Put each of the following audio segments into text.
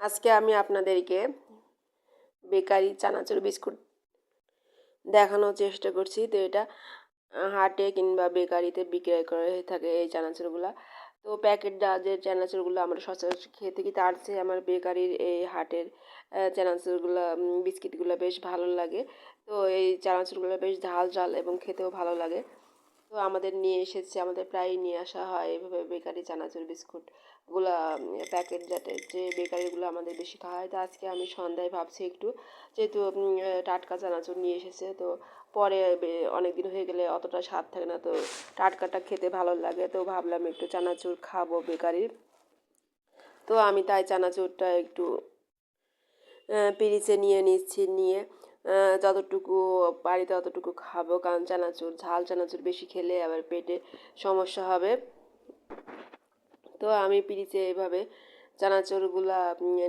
আজকে আমি আপনাদেরকে বেকারি চানাচুর বিস্কুট দেখানোর চেষ্টা করছি। তো এটা হাটে কিংবা বেকারিতে বিক্রয় করা হয়ে থাকে এই চানাচুরগুলো। তো প্যাকেট যে চানাচুরগুলো আমরা সচরাচর খেয়ে থাকি, তার চেয়ে আমার বেকারির এই হাটের চানাচুরগুলো বিস্কিটগুলো বেশ ভালো লাগে। তো এই চানাচুরগুলো বেশ ঝাল ঝাল এবং খেতেও ভালো লাগে। তো আমাদের নিয়ে এসেছে, আমাদের প্রায়ই নিয়ে আসা হয় এভাবে বেকারি, চানাচুর বিস্কুটগুলো প্যাকেট জাতের যে বেকারিগুলো আমাদের বেশি খাওয়া হয়। তো আজকে আমি সন্ধ্যায় ভাবছি একটু, যেহেতু টাটকা চানাচুর নিয়ে এসেছে, তো পরে অনেক দিন হয়ে গেলে অতটা স্বাদ থাকে না, তো টাটকাটা খেতে ভালো লাগে। তো ভাবলাম একটু চানাচুর খাব বেকারির। তো আমি তাই চানাচুরটা একটু পিরিচে নিয়ে নিচ্ছি, নিয়ে যতটুকু পারি ততটুকু খাব। কারণ চানাচুর, ঝাল চানাচুর বেশি খেলে আবার পেটে সমস্যা হবে। তো আমি পিরিচে এভাবে চানাচুরগুলা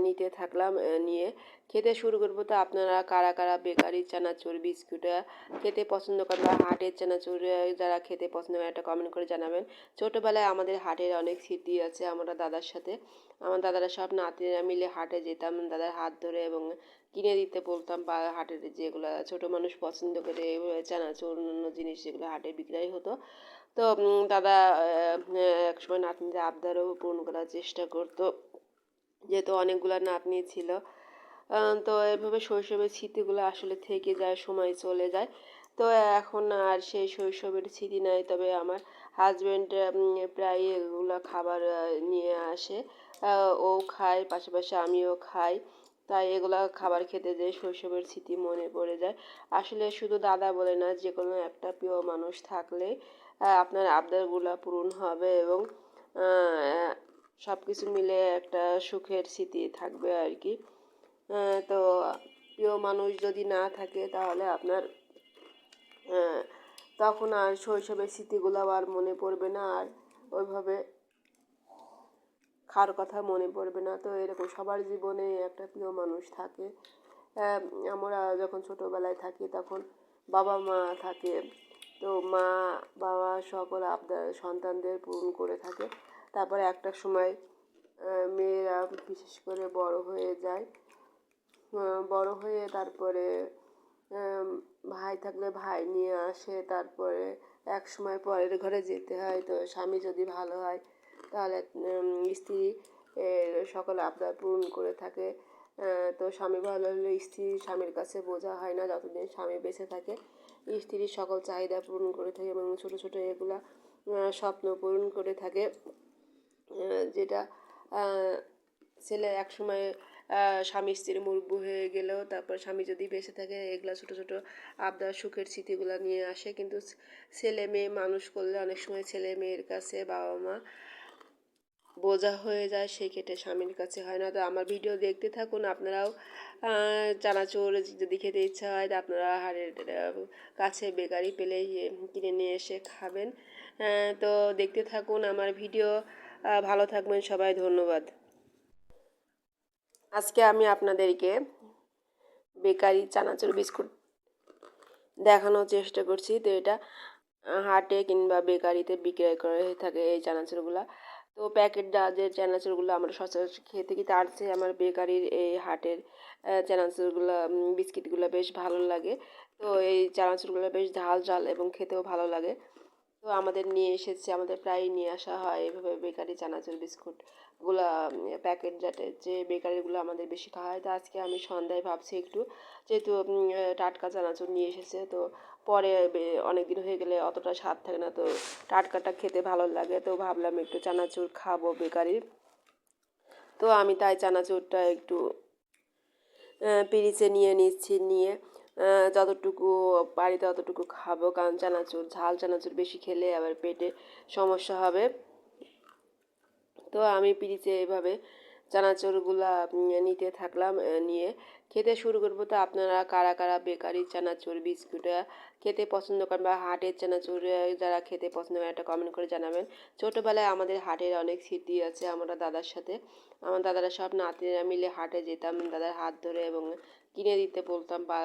নিতে থাকলাম নিয়ে খেতে শুরু করব। তো আপনারা কারা কারা বেকারি চানাচুর, বিস্কুট খেতে পছন্দ করেন বা হাটের চানাচুর যারা খেতে পছন্দ করেন একটা কমেন্ট করে জানাবেন। ছোটোবেলায় আমাদের হাটের অনেক স্মৃতি আছে আমরা দাদার সাথে। আমার দাদারা সব নাতিরা মিলে হাটে যেতাম। দাদার হাত ধরে এবং কিনে দিতে বলতাম বা হাটের যেগুলো ছোটো মানুষ পছন্দ করে চানাচুর অন্যান্য জিনিস যেগুলো হাটে বিক্রয় হতো। তো দাদা একসময় নাতনিদের আবদারও পূরণ করার চেষ্টা করতো, যেহেতু অনেকগুলো নাতনি ছিল। তো এভাবে শৈশবের স্মৃতিগুলো আসলে থেকে যায়, সময় চলে যায়। তো এখন আর সেই শৈশবের স্মৃতি নাই, তবে আমার হাজব্যান্ড প্রায় এগুলো খাবার নিয়ে আসে। ও খায়, পাশাপাশি আমিও খাই। তাই এগুলো খাবার খেতে যেয়ে শৈশবের স্মৃতি মনে পড়ে যায়। আসলে শুধু দাদা বলে না যে কোনো একটা প্রিয় মানুষ থাকলে আপনার আবদারগুলো পূরণ হবে এবং সব কিছু মিলে একটা সুখের স্মৃতি থাকবে আর কি তো প্রিয় মানুষ যদি না থাকে তাহলে আপনার তখন আর শৈশবের স্মৃতিগুলো আর মনে পড়বে না, আর ওইভাবে খার কথা মনে পড়বে না। তো এরকম সবার জীবনে একটা প্রিয় মানুষ থাকে। আমরা যখন ছোটোবেলায় থাকি তখন বাবা মা থাকে। তো মা, বাবা সকল আবদার, সন্তানদের পূরণ করে থাকে। তারপরে একটা সময় মেয়েরা বিশেষ করে বড় হয়ে যায়। বড় হয়ে তারপরে ভাই থাকলে ভাই নিয়ে আসে। তারপরে এক সময় পরের ঘরে যেতে হয়। তো স্বামী যদি ভালো হয় তাহলে স্ত্রী সকল আবদার পূরণ করে থাকে। তো স্বামী ভালো হলে স্ত্রী স্বামীর কাছে বোঝা হয় না, যতদিন স্বামী বেঁচে থাকে স্ত্রীর সকল চাহিদা পূরণ করে থাকে এবং ছোটো ছোটো এগুলা স্বপ্ন পূরণ করে থাকে। যেটা ছেলে এক সময় স্বামী স্ত্রীর মুরব্বু হয়ে গেলেও তারপর স্বামী যদি বেঁচে থাকে, এগুলো ছোটো ছোটো আবদার, সুখের স্মৃতিগুলো নিয়ে আসে। কিন্তু ছেলে মেয়ে মানুষ করলে অনেক সময় ছেলে মেয়ের কাছে বাবা মা বোঝা হয়ে যায় সেই ক্ষেত্রে স্বামীর কাছে হয়। না তো আমার ভিডিও দেখতে থাকুন, আপনারাও চানাচুর যদি খেতে ইচ্ছা হয় তো আপনারা হাড়ের কাছে বেকারি পেলে কিনে নিয়ে এসে খাবেন। তো দেখতে থাকুন, আমার ভিডিও ভালো থাকবেন, সবাই ধন্যবাদ। আজকে আমি আপনাদেরকে বেকারি চানাচুর বিস্কুট দেখানোর চেষ্টা করছি। তো এটা হাটে কিংবা বেকারিতে বিক্রয় করা হয়ে থাকে এই চানাচুরগুলো। তো প্যাকেট যে চ্যানাচুরগুলো আমরা সচরাচর খেয়ে থাকি, তার চেয়ে আমার বেকারির এই হাটের চ্যানাচুরগুলো বিস্কিটগুলো বেশ ভালো লাগে। তো এই চানাচুরগুলো বেশ ঝাল ঝাল এবং খেতেও ভালো লাগে। তো আমাদের নিয়ে এসেছে, আমাদের প্রায়ই নিয়ে আসা হয় এভাবে বেকারি, চানাচুর বিস্কুটগুলো প্যাকেট জাতের যে বেকারিগুলো আমাদের বেশি খাওয়া হয়। তো আজকে আমি সন্ধ্যায় ভাবছি একটু, যেহেতু টাটকা চানাচুর নিয়ে এসেছে, তো পরে অনেক দিন হয়ে গেলে অতটা স্বাদ থাকে না, তো টাটকাটা খেতে ভালো লাগে। তো ভাবলাম একটু চানাচুর খাব বেকারির। তো আমি তাই চানাচুরটা একটু পিরিচে নিয়ে নিচ্ছি, নিয়ে যতটুকু পারি ততটুকু খাব, কারণ চানাচুর, ঝাল চানাচুর বেশি খেলে আবার পেটে সমস্যা হবে। তো আমি পিরিচে এভাবে চানাচুরগুলা নিতে থাকলাম নিয়ে খেতে শুরু করব। তো আপনারা কারা কারা বেকারি চানাচুর, বিস্কুট খেতে পছন্দ করেন বা হাটের চানাচুর যারা খেতে পছন্দ করেন একটা কমেন্ট করে জানাবেন। ছোটোবেলায় আমাদের হাটের অনেক স্মৃতি আছে আমরা দাদার সাথে। আমার দাদারা সব নাতিরা মিলে হাটে যেতাম, দাদার হাত ধরে এবং কিনে দিতে বলতাম বা